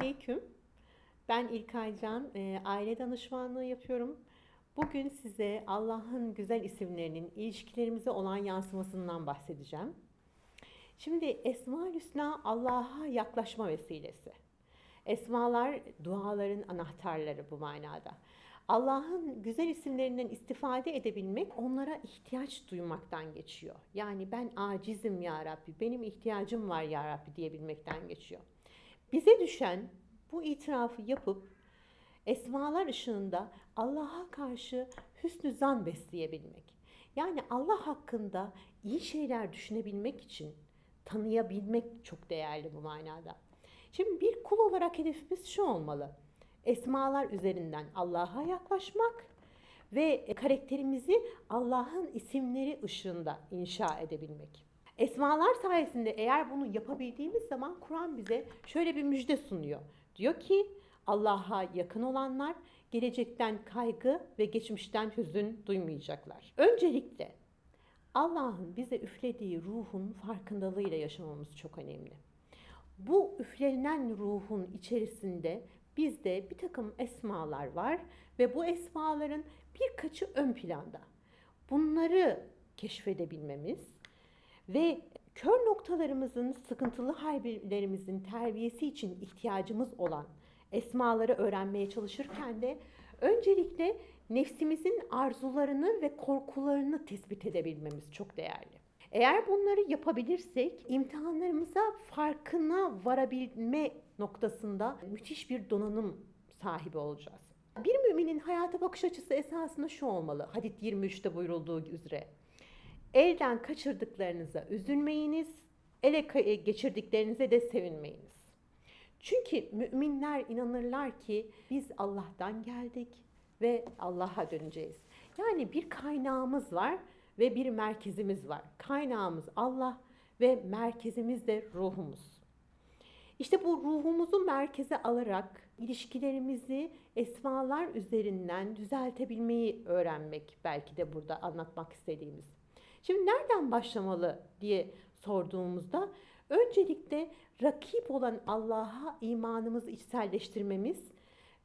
Aleyküm. Ben İlkay Can, e, aile danışmanlığı yapıyorum. Bugün size Allah'ın güzel isimlerinin ilişkilerimize olan yansımasından bahsedeceğim. Şimdi Esma-ül Hüsna Allah'a yaklaşma vesilesi. Esmalar duaların anahtarları bu manada. Allah'ın güzel isimlerinden istifade edebilmek onlara ihtiyaç duymaktan geçiyor. Yani ben acizim ya Rabbi, benim ihtiyacım var ya Rabbi diyebilmekten geçiyor. Bize düşen bu itirafı yapıp esmalar ışığında Allah'a karşı hüsnü zan besleyebilmek. Yani Allah hakkında iyi şeyler düşünebilmek için tanıyabilmek çok değerli bu manada. Şimdi bir kul olarak hedefimiz şu olmalı. Esmalar üzerinden Allah'a yaklaşmak ve karakterimizi Allah'ın isimleri ışığında inşa edebilmek. Esmalar sayesinde eğer bunu yapabildiğimiz zaman Kur'an bize şöyle bir müjde sunuyor. Diyor ki Allah'a yakın olanlar gelecekten kaygı ve geçmişten hüzün duymayacaklar. Öncelikle Allah'ın bize üflediği ruhun farkındalığıyla yaşamamız çok önemli. Bu üflenen ruhun içerisinde bizde bir takım esmalar var ve bu esmaların birkaçı ön planda. Bunları keşfedebilmemiz ve kör noktalarımızın, sıkıntılı hallerimizin terbiyesi için ihtiyacımız olan esmaları öğrenmeye çalışırken de öncelikle nefsimizin arzularını ve korkularını tespit edebilmemiz çok değerli. Eğer bunları yapabilirsek imtihanlarımıza farkına varabilme noktasında müthiş bir donanım sahibi olacağız. Bir müminin hayata bakış açısı esasında şu olmalı. Hadit 23'te buyurulduğu üzere. Elden kaçırdıklarınıza üzülmeyiniz, ele geçirdiklerinize de sevinmeyiniz. Çünkü müminler inanırlar ki biz Allah'tan geldik ve Allah'a döneceğiz. Yani bir kaynağımız var ve bir merkezimiz var. Kaynağımız Allah ve merkezimiz de ruhumuz. İşte bu ruhumuzu merkeze alarak ilişkilerimizi esmalar üzerinden düzeltebilmeyi öğrenmek belki de burada anlatmak istediğimiz. Şimdi nereden başlamalı diye sorduğumuzda öncelikle rakip olan Allah'a imanımızı içselleştirmemiz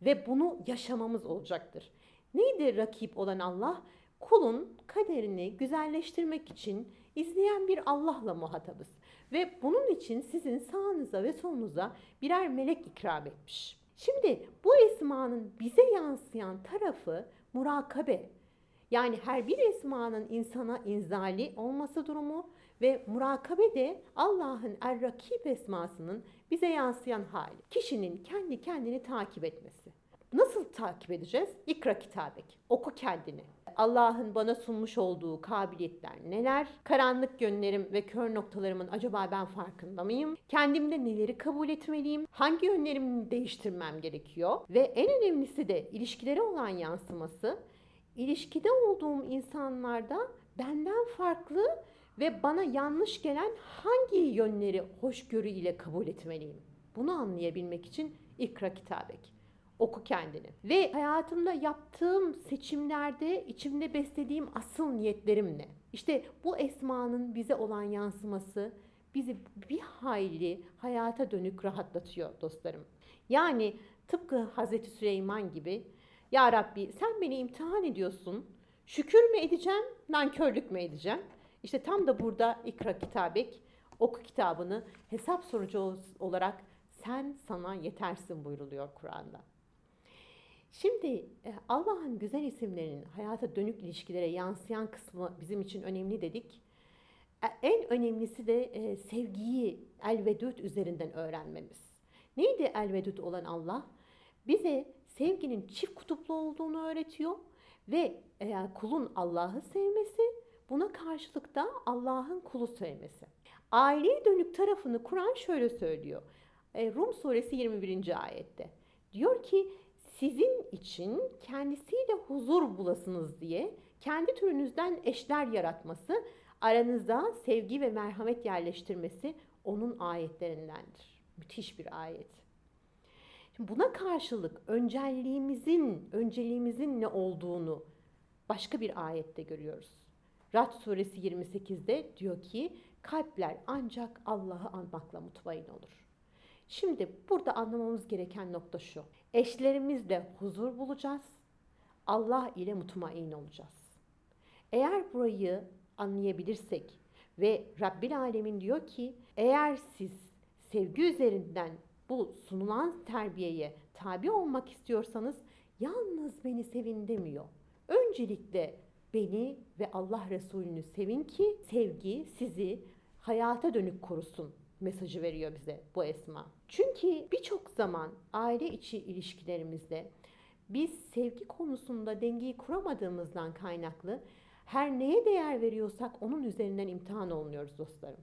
ve bunu yaşamamız olacaktır. Neydi rakip olan Allah? Kulun kaderini güzelleştirmek için izleyen bir Allah'la muhatabız. Ve bunun için sizin sağınıza ve solunuza birer melek ikram etmiş. Şimdi bu esmanın bize yansıyan tarafı murakabe. Yani her bir esmanın insana inzali olması durumu ve murakabe de Allah'ın Er-Rakib esmasının bize yansıyan hali. Kişinin kendi kendini takip etmesi. Nasıl takip edeceğiz? İkra kitabek. Oku kendini. Allah'ın bana sunmuş olduğu kabiliyetler neler? Karanlık yönlerim ve kör noktalarımın acaba ben farkında mıyım? Kendimde neleri kabul etmeliyim? Hangi yönlerimi değiştirmem gerekiyor? Ve en önemlisi de ilişkilere olan yansıması. İlişkide olduğum insanlarda benden farklı ve bana yanlış gelen hangi yönleri hoşgörüyle kabul etmeliyim? Bunu anlayabilmek için ikra kitabek. Oku kendini. Ve hayatımda yaptığım seçimlerde içimde beslediğim asıl niyetlerim ne? İşte bu esmanın bize olan yansıması bizi bir hayli hayata dönük rahatlatıyor dostlarım. Yani tıpkı Hazreti Süleyman gibi Ya Rabbi sen beni imtihan ediyorsun. Şükür mü edeceğim, nankörlük mü edeceğim? İşte tam da burada ikra kitabek, oku kitabını hesap sorucu olarak sen sana yetersin buyruluyor Kur'an'da. Şimdi e, Allah'ın güzel isimlerinin hayata dönük ilişkilere yansıyan kısmı bizim için önemli dedik. E, en önemlisi de e, sevgiyi elvedüt üzerinden öğrenmemiz. Neydi elvedüt olan Allah? Bize sevginin çift kutuplu olduğunu öğretiyor ve kulun Allah'ı sevmesi, buna karşılık da Allah'ın kulu sevmesi. Aileye dönük tarafını Kur'an şöyle söylüyor. Rum suresi 21. ayette. Diyor ki sizin için kendisiyle huzur bulasınız diye kendi türünüzden eşler yaratması, aranızda sevgi ve merhamet yerleştirmesi onun ayetlerindendir. Müthiş bir ayet. Buna karşılık öncelliğimizin, önceliğimizin ne olduğunu başka bir ayette görüyoruz. Rad suresi 28'de diyor ki kalpler ancak Allah'ı anmakla mutmain olur. Şimdi burada anlamamız gereken nokta şu. Eşlerimizle huzur bulacağız. Allah ile mutmain olacağız. Eğer burayı anlayabilirsek ve Rabbil Alemin diyor ki eğer siz sevgi üzerinden bu sunulan terbiyeye tabi olmak istiyorsanız yalnız beni sevin demiyor. Öncelikle beni ve Allah Resulü'nü sevin ki sevgi sizi hayata dönük korusun mesajı veriyor bize bu esma. Çünkü birçok zaman aile içi ilişkilerimizde biz sevgi konusunda dengeyi kuramadığımızdan kaynaklı her neye değer veriyorsak onun üzerinden imtihan olunuyoruz dostlarım.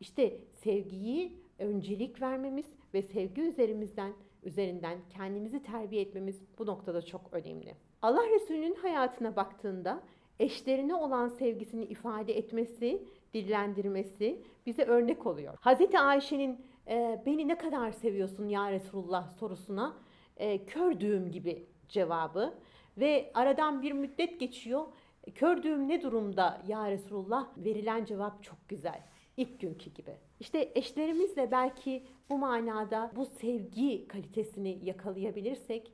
İşte sevgiyi öncelik vermemiz ve sevgi üzerimizden üzerinden kendimizi terbiye etmemiz bu noktada çok önemli. Allah Resulü'nün hayatına baktığında eşlerine olan sevgisini ifade etmesi, dillendirmesi bize örnek oluyor. Hazreti Ayşe'nin e, beni ne kadar seviyorsun ya Resulullah sorusuna e, kör düğüm gibi cevabı ve aradan bir müddet geçiyor. Kör düğüm ne durumda ya Resulullah? Verilen cevap çok güzel. İlk günkü gibi. İşte eşlerimizle belki bu manada bu sevgi kalitesini yakalayabilirsek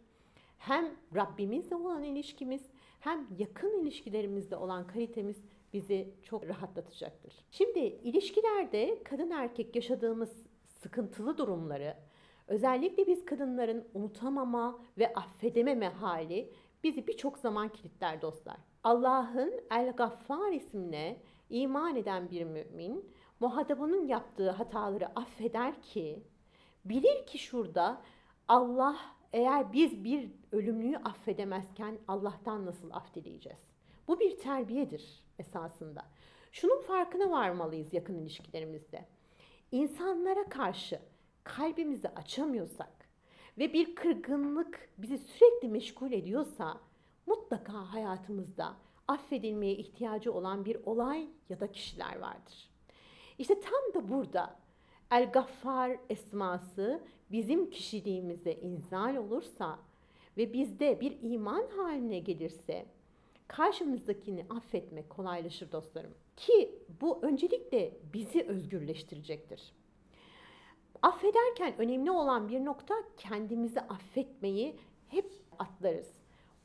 hem Rabbimizle olan ilişkimiz hem yakın ilişkilerimizde olan kalitemiz bizi çok rahatlatacaktır. Şimdi ilişkilerde kadın erkek yaşadığımız sıkıntılı durumları özellikle biz kadınların unutamama ve affedememe hali bizi birçok zaman kilitler dostlar. Allah'ın El Gaffar isimle iman eden bir mümin muhatabının yaptığı hataları affeder ki bilir ki şurada Allah eğer biz bir ölümlüyü affedemezken Allah'tan nasıl af dileyeceğiz? Bu bir terbiyedir esasında. Şunun farkına varmalıyız yakın ilişkilerimizde. İnsanlara karşı kalbimizi açamıyorsak ve bir kırgınlık bizi sürekli meşgul ediyorsa mutlaka hayatımızda affedilmeye ihtiyacı olan bir olay ya da kişiler vardır. İşte tam da burada El Gaffar esması bizim kişiliğimize inzal olursa ve bizde bir iman haline gelirse karşımızdakini affetmek kolaylaşır dostlarım. Ki bu öncelikle bizi özgürleştirecektir. Affederken önemli olan bir nokta kendimizi affetmeyi hep atlarız.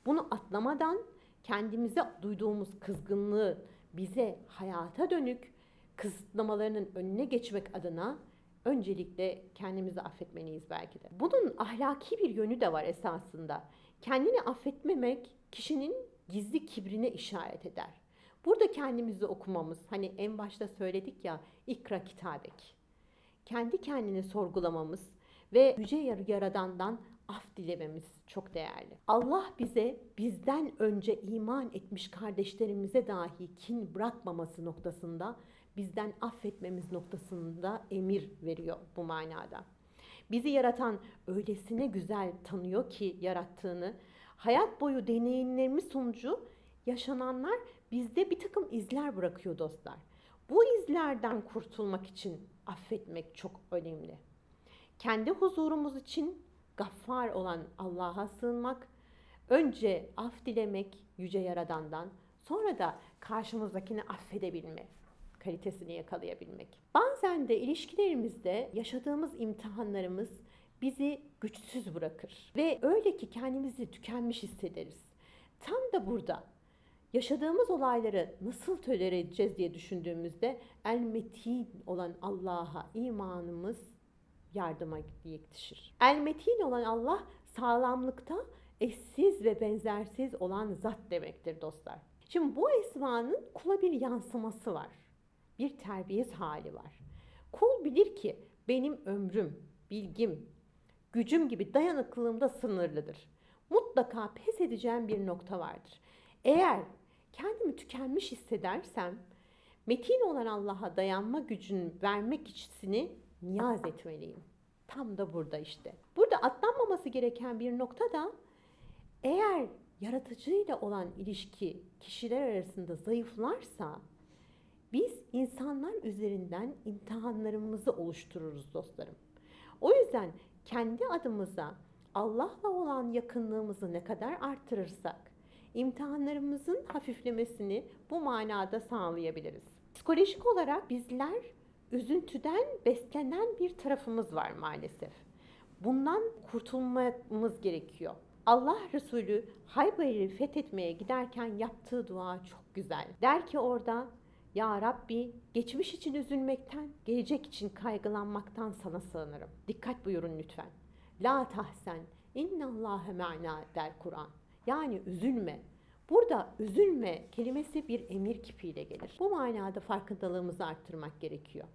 Bunu atlamadan kendimize duyduğumuz kızgınlığı bize hayata dönük kısıtlamalarının önüne geçmek adına öncelikle kendimizi affetmeliyiz belki de. Bunun ahlaki bir yönü de var esasında. Kendini affetmemek kişinin gizli kibrine işaret eder. Burada kendimizi okumamız, hani en başta söyledik ya, ikra kitabek. Kendi kendini sorgulamamız ve yüce yaradandan af dilememiz çok değerli. Allah bize bizden önce iman etmiş kardeşlerimize dahi kin bırakmaması noktasında bizden affetmemiz noktasında emir veriyor bu manada. Bizi yaratan öylesine güzel tanıyor ki yarattığını. Hayat boyu deneyimlerimiz sonucu yaşananlar bizde bir takım izler bırakıyor dostlar. Bu izlerden kurtulmak için affetmek çok önemli. Kendi huzurumuz için gaffar olan Allah'a sığınmak, önce af dilemek yüce yaradandan, sonra da karşımızdakini affedebilme kalitesini yakalayabilmek. Bazen de ilişkilerimizde yaşadığımız imtihanlarımız bizi güçsüz bırakır ve öyle ki kendimizi tükenmiş hissederiz. Tam da burada yaşadığımız olayları nasıl tolere edeceğiz diye düşündüğümüzde el metin olan Allah'a imanımız yardıma yetişir. El metin olan Allah sağlamlıkta eşsiz ve benzersiz olan zat demektir dostlar. Şimdi bu esmanın kula bir yansıması var bir terbiyesiz hali var. Kul bilir ki benim ömrüm, bilgim, gücüm gibi dayanıklılığım da sınırlıdır. Mutlaka pes edeceğim bir nokta vardır. Eğer kendimi tükenmiş hissedersem metin olan Allah'a dayanma gücünü vermek içisini niyaz etmeliyim. Tam da burada işte. Burada atlanmaması gereken bir nokta da eğer yaratıcıyla olan ilişki kişiler arasında zayıflarsa biz insanlar üzerinden imtihanlarımızı oluştururuz dostlarım. O yüzden kendi adımıza Allah'la olan yakınlığımızı ne kadar arttırırsak imtihanlarımızın hafiflemesini bu manada sağlayabiliriz. Psikolojik olarak bizler üzüntüden beslenen bir tarafımız var maalesef. Bundan kurtulmamız gerekiyor. Allah Resulü Hayber'i fethetmeye giderken yaptığı dua çok güzel. Der ki orada ya Rabbi geçmiş için üzülmekten, gelecek için kaygılanmaktan sana sığınırım. Dikkat buyurun lütfen. La tahsen innallâhe me'na der Kur'an. Yani üzülme. Burada üzülme kelimesi bir emir kipiyle gelir. Bu manada farkındalığımızı arttırmak gerekiyor.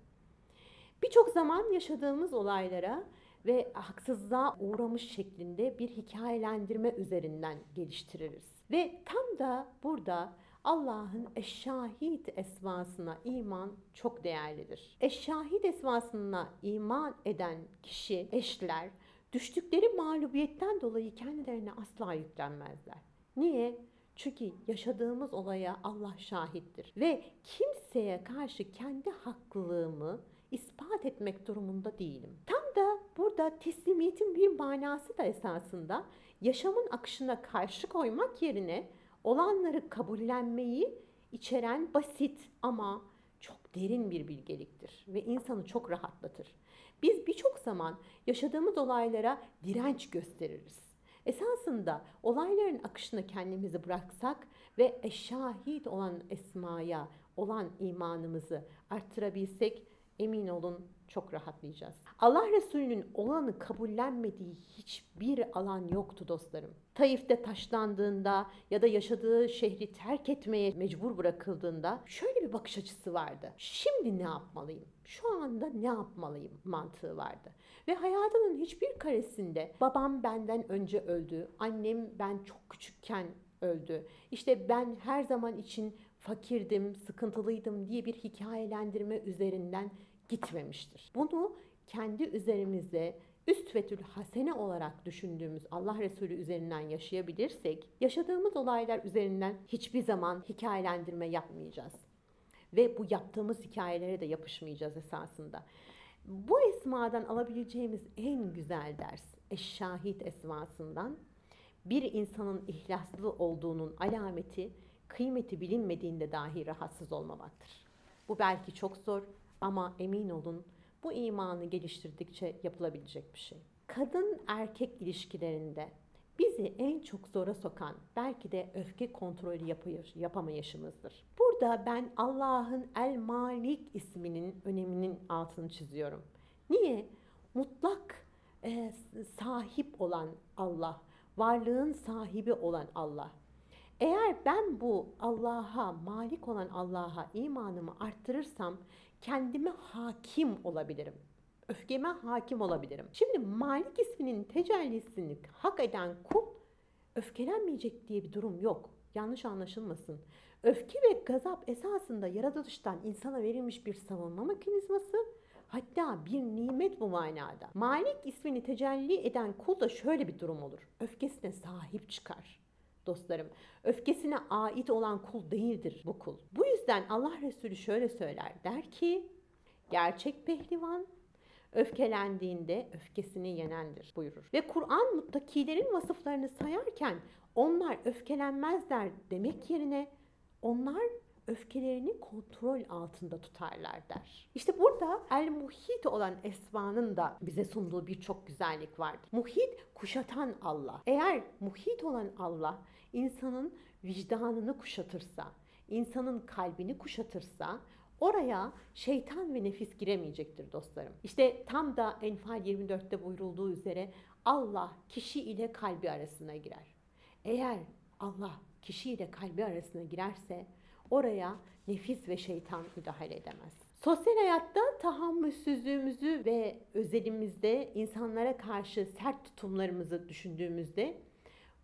Birçok zaman yaşadığımız olaylara ve haksızlığa uğramış şeklinde bir hikayelendirme üzerinden geliştiririz. Ve tam da burada Allah'ın eşşahit esmasına iman çok değerlidir. Eşşahit esmasına iman eden kişi, eşler, düştükleri mağlubiyetten dolayı kendilerine asla yüklenmezler. Niye? Çünkü yaşadığımız olaya Allah şahittir. Ve kimseye karşı kendi haklılığımı ispat etmek durumunda değilim. Tam da burada teslimiyetin bir manası da esasında yaşamın akışına karşı koymak yerine olanları kabullenmeyi içeren basit ama çok derin bir bilgeliktir ve insanı çok rahatlatır. Biz birçok zaman yaşadığımız olaylara direnç gösteririz. Esasında olayların akışına kendimizi bıraksak ve eşşahit olan esmaya olan imanımızı arttırabilsek emin olun çok rahatlayacağız. Allah Resulü'nün olanı kabullenmediği hiçbir alan yoktu dostlarım. Taif'te taşlandığında ya da yaşadığı şehri terk etmeye mecbur bırakıldığında şöyle bir bakış açısı vardı. Şimdi ne yapmalıyım? Şu anda ne yapmalıyım mantığı vardı. Ve hayatının hiçbir karesinde babam benden önce öldü, annem ben çok küçükken öldü. İşte ben her zaman için fakirdim, sıkıntılıydım diye bir hikayelendirme üzerinden gitmemiştir. Bunu kendi üzerimizde üstvetül hasene olarak düşündüğümüz Allah Resulü üzerinden yaşayabilirsek, yaşadığımız olaylar üzerinden hiçbir zaman hikayelendirme yapmayacağız. Ve bu yaptığımız hikayelere de yapışmayacağız esasında. Bu esmadan alabileceğimiz en güzel ders, eşşahit esmasından bir insanın ihlaslı olduğunun alameti, kıymeti bilinmediğinde dahi rahatsız olmamaktır. Bu belki çok zor ama emin olun bu imanı geliştirdikçe yapılabilecek bir şey. Kadın erkek ilişkilerinde bizi en çok zora sokan belki de öfke kontrolü yapıyor, yapamayışımızdır. Burada ben Allah'ın El Malik isminin öneminin altını çiziyorum. Niye? Mutlak e, sahip olan Allah, varlığın sahibi olan Allah. Eğer ben bu Allah'a, malik olan Allah'a imanımı arttırırsam kendime hakim olabilirim. Öfkeme hakim olabilirim. Şimdi Malik isminin tecellisini hak eden kul öfkelenmeyecek diye bir durum yok. Yanlış anlaşılmasın. Öfke ve gazap esasında yaratılıştan insana verilmiş bir savunma mekanizması. Hatta bir nimet bu manada. Malik ismini tecelli eden kul da şöyle bir durum olur. Öfkesine sahip çıkar dostlarım. Öfkesine ait olan kul değildir bu kul. Bu yüzden Allah Resulü şöyle söyler. Der ki gerçek pehlivan öfkelendiğinde öfkesini yenendir buyurur. Ve Kur'an muttakilerin vasıflarını sayarken onlar öfkelenmezler demek yerine onlar öfkelerini kontrol altında tutarlar der. İşte burada el muhit olan esmanın da bize sunduğu birçok güzellik vardır. Muhit kuşatan Allah. Eğer muhit olan Allah insanın vicdanını kuşatırsa, insanın kalbini kuşatırsa oraya şeytan ve nefis giremeyecektir dostlarım. İşte tam da Enfal 24'te buyurulduğu üzere Allah kişi ile kalbi arasına girer. Eğer Allah kişi ile kalbi arasına girerse oraya nefis ve şeytan müdahale edemez. Sosyal hayatta tahammülsüzlüğümüzü ve özelimizde insanlara karşı sert tutumlarımızı düşündüğümüzde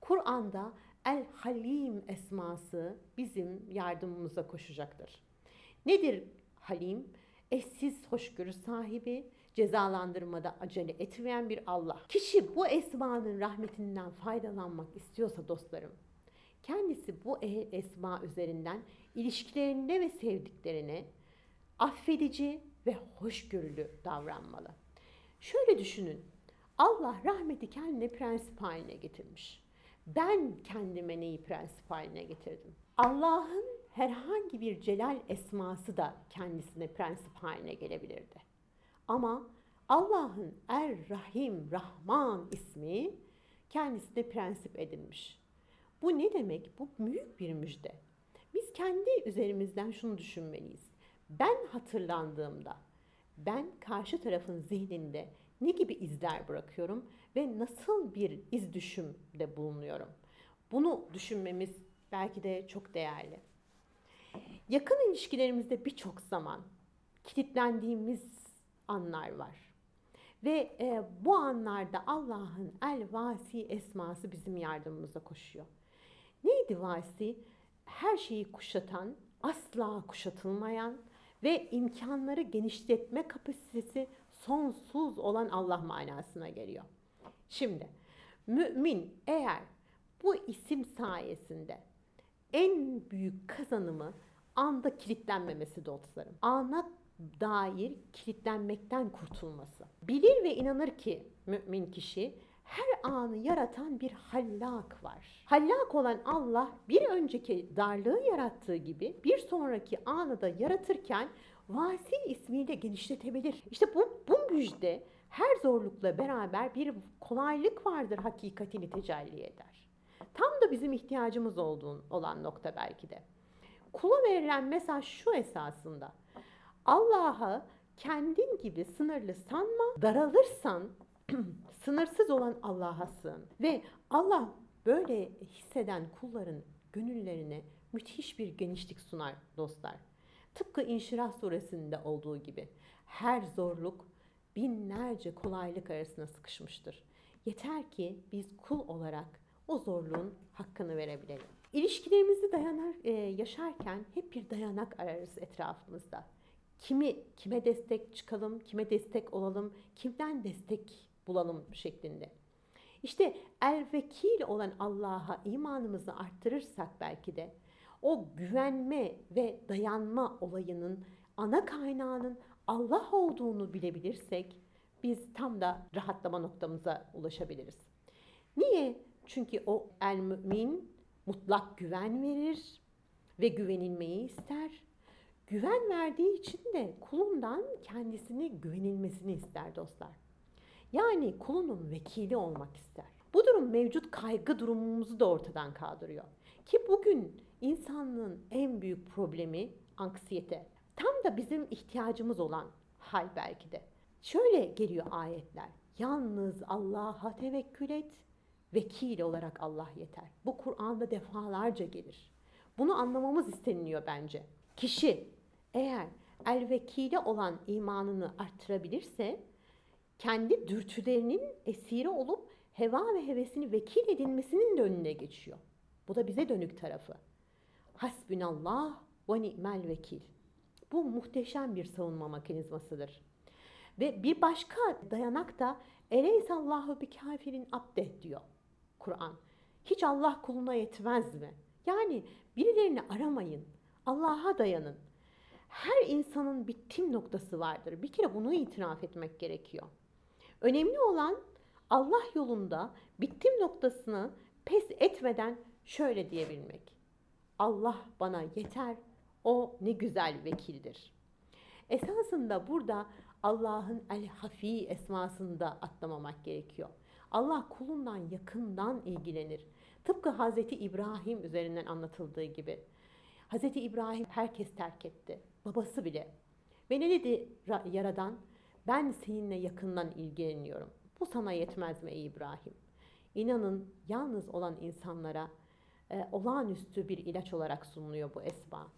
Kur'an'da El Halim esması bizim yardımımıza koşacaktır. Nedir Halim? Eşsiz hoşgörü sahibi, cezalandırmada acele etmeyen bir Allah. Kişi bu esmanın rahmetinden faydalanmak istiyorsa dostlarım, kendisi bu esma üzerinden ilişkilerinde ve sevdiklerine affedici ve hoşgörülü davranmalı. Şöyle düşünün. Allah rahmeti kendine prensip haline getirmiş. Ben kendime neyi prensip haline getirdim? Allah'ın herhangi bir celal esması da kendisine prensip haline gelebilirdi. Ama Allah'ın Er-Rahim, Rahman ismi kendisine prensip edinmiş. Bu ne demek? Bu büyük bir müjde. Biz kendi üzerimizden şunu düşünmeliyiz. Ben hatırlandığımda, ben karşı tarafın zihninde ne gibi izler bırakıyorum ve nasıl bir iz düşümde bulunuyorum? Bunu düşünmemiz belki de çok değerli. Yakın ilişkilerimizde birçok zaman kilitlendiğimiz anlar var. Ve e, bu anlarda Allah'ın el-vasi esması bizim yardımımıza koşuyor. Neydi vasi? Her şeyi kuşatan, asla kuşatılmayan ve imkanları genişletme kapasitesi sonsuz olan Allah manasına geliyor. Şimdi mümin eğer bu isim sayesinde en büyük kazanımı anda kilitlenmemesi dostlarım. Ana dair kilitlenmekten kurtulması. Bilir ve inanır ki mümin kişi her anı yaratan bir hallak var. Hallak olan Allah bir önceki darlığı yarattığı gibi bir sonraki anı da yaratırken vasi ismiyle genişletebilir. İşte bu, bu müjde her zorlukla beraber bir kolaylık vardır hakikatini tecelli eder. Tam da bizim ihtiyacımız olduğun olan nokta belki de. Kula verilen mesaj şu esasında. Allah'a kendin gibi sınırlı sanma, daralırsan sınırsız olan Allah'a sığın. Ve Allah böyle hisseden kulların gönüllerine müthiş bir genişlik sunar dostlar. Tıpkı İnşirah suresinde olduğu gibi her zorluk binlerce kolaylık arasına sıkışmıştır. Yeter ki biz kul olarak o zorluğun hakkını verebilelim. İlişkilerimizi dayanar, e, yaşarken hep bir dayanak ararız etrafımızda. Kimi kime destek çıkalım, kime destek olalım, kimden destek bulalım şeklinde. İşte el vekil olan Allah'a imanımızı arttırırsak belki de o güvenme ve dayanma olayının ana kaynağının Allah olduğunu bilebilirsek biz tam da rahatlama noktamıza ulaşabiliriz. Niye? Çünkü o el mümin mutlak güven verir ve güvenilmeyi ister. Güven verdiği için de kulundan kendisini güvenilmesini ister dostlar. Yani kulunun vekili olmak ister. Bu durum mevcut kaygı durumumuzu da ortadan kaldırıyor. Ki bugün insanlığın en büyük problemi anksiyete. Tam da bizim ihtiyacımız olan hal belki de. Şöyle geliyor ayetler. Yalnız Allah'a tevekkül et. Vekil olarak Allah yeter. Bu Kur'an'da defalarca gelir. Bunu anlamamız isteniliyor bence. Kişi eğer el vekile olan imanını arttırabilirse kendi dürtülerinin esiri olup heva ve hevesini vekil edinmesinin de önüne geçiyor. Bu da bize dönük tarafı. Hasbünallah ve ni'mel vekil. Bu muhteşem bir savunma mekanizmasıdır. Ve bir başka dayanak da Eleysallahu bi kafirin abdeh diyor Kur'an. Hiç Allah kuluna yetmez mi? Yani birilerini aramayın. Allah'a dayanın. Her insanın bittim noktası vardır. Bir kere bunu itiraf etmek gerekiyor. Önemli olan Allah yolunda bittim noktasını pes etmeden şöyle diyebilmek. Allah bana yeter, o ne güzel vekildir. Esasında burada Allah'ın el-hafi esmasını da atlamamak gerekiyor. Allah kulundan yakından ilgilenir. Tıpkı Hazreti İbrahim üzerinden anlatıldığı gibi. Hazreti İbrahim herkes terk etti. Babası bile. Ve ne dedi Yaradan? Ben seninle yakından ilgileniyorum. Bu sana yetmez mi ey İbrahim? İnanın yalnız olan insanlara e, olağanüstü bir ilaç olarak sunuluyor bu esma.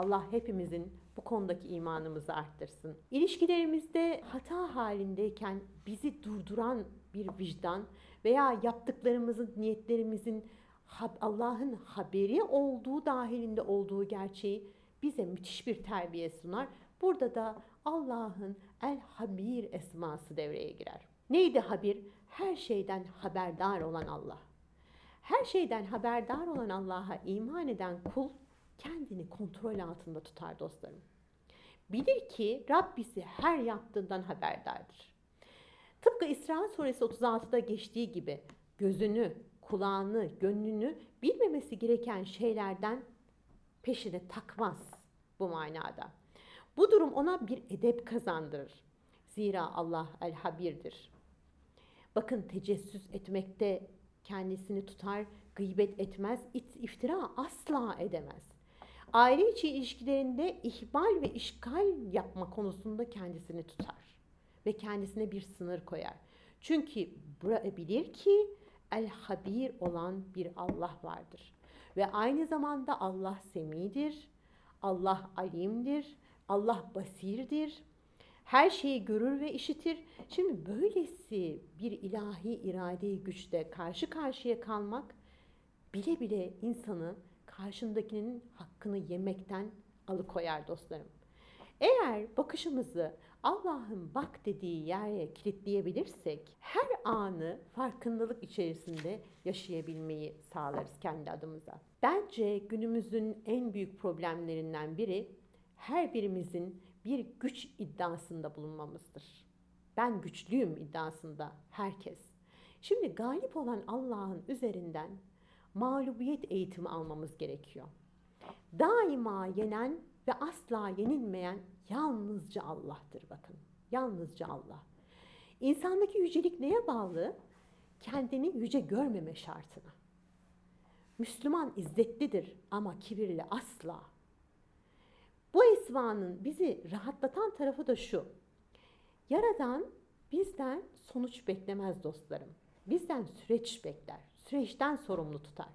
Allah hepimizin bu konudaki imanımızı arttırsın. İlişkilerimizde hata halindeyken bizi durduran bir vicdan veya yaptıklarımızın, niyetlerimizin Allah'ın haberi olduğu dahilinde olduğu gerçeği bize müthiş bir terbiye sunar. Burada da Allah'ın El Habir esması devreye girer. Neydi habir? Her şeyden haberdar olan Allah. Her şeyden haberdar olan Allah'a iman eden kul kendini kontrol altında tutar dostlarım. Bilir ki Rabbisi her yaptığından haberdardır. Tıpkı İsra suresi 36'da geçtiği gibi gözünü, kulağını, gönlünü bilmemesi gereken şeylerden peşine takmaz bu manada. Bu durum ona bir edep kazandırır. Zira Allah el habirdir. Bakın tecessüs etmekte kendisini tutar, gıybet etmez, iftira asla edemez. Aile içi ilişkilerinde ihmal ve işgal yapma konusunda kendisini tutar ve kendisine bir sınır koyar. Çünkü bilir ki el habir olan bir Allah vardır. Ve aynı zamanda Allah semidir, Allah alimdir, Allah basirdir. Her şeyi görür ve işitir. Şimdi böylesi bir ilahi iradeyi güçte karşı karşıya kalmak bile bile insanı karşındakinin hakkını yemekten alıkoyar dostlarım. Eğer bakışımızı Allah'ın bak dediği yere kilitleyebilirsek her anı farkındalık içerisinde yaşayabilmeyi sağlarız kendi adımıza. Bence günümüzün en büyük problemlerinden biri her birimizin bir güç iddiasında bulunmamızdır. Ben güçlüyüm iddiasında herkes. Şimdi galip olan Allah'ın üzerinden mağlubiyet eğitimi almamız gerekiyor. Daima yenen ve asla yenilmeyen yalnızca Allah'tır bakın. Yalnızca Allah. İnsandaki yücelik neye bağlı? Kendini yüce görmeme şartına. Müslüman izzetlidir ama kibirli asla. Bu esmanın bizi rahatlatan tarafı da şu. Yaradan bizden sonuç beklemez dostlarım. Bizden süreç bekler. Süreçten sorumlu tutar.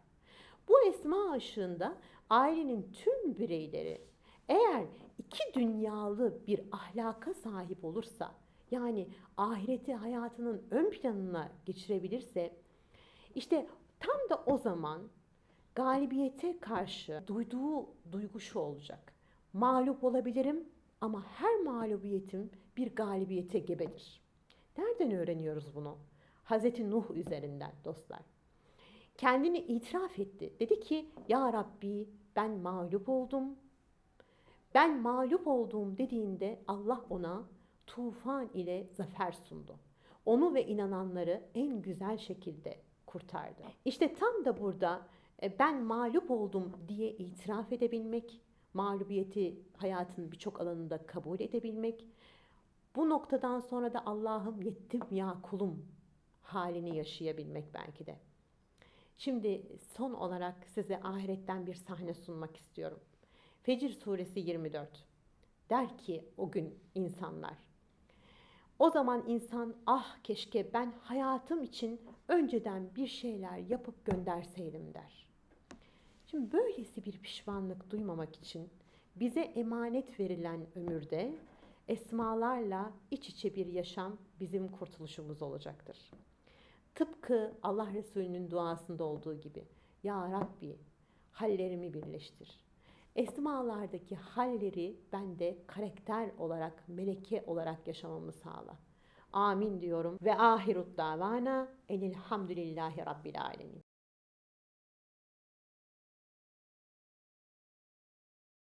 Bu esma ışığında ailenin tüm bireyleri eğer iki dünyalı bir ahlaka sahip olursa yani ahireti hayatının ön planına geçirebilirse işte tam da o zaman galibiyete karşı duyduğu duygu şu olacak. Mağlup olabilirim ama her mağlubiyetim bir galibiyete gebedir. Nereden öğreniyoruz bunu? Hazreti Nuh üzerinden dostlar. Kendini itiraf etti. Dedi ki ya Rabbi ben mağlup oldum. Ben mağlup olduğum dediğinde Allah ona tufan ile zafer sundu. Onu ve inananları en güzel şekilde kurtardı. İşte tam da burada e, ben mağlup oldum diye itiraf edebilmek, mağlubiyeti hayatın birçok alanında kabul edebilmek, bu noktadan sonra da Allah'ım yettim ya kulum halini yaşayabilmek belki de. Şimdi son olarak size ahiretten bir sahne sunmak istiyorum. Fecir suresi 24. Der ki o gün insanlar. O zaman insan ah keşke ben hayatım için önceden bir şeyler yapıp gönderseydim der. Şimdi böylesi bir pişmanlık duymamak için bize emanet verilen ömürde esmalarla iç içe bir yaşam bizim kurtuluşumuz olacaktır. Tıpkı Allah Resulü'nün duasında olduğu gibi Ya Rabbi hallerimi birleştir. Esmalardaki halleri bende karakter olarak, meleke olarak yaşamamı sağla. Amin diyorum ve ahirut davana enilhamdülillahi rabbil alemin.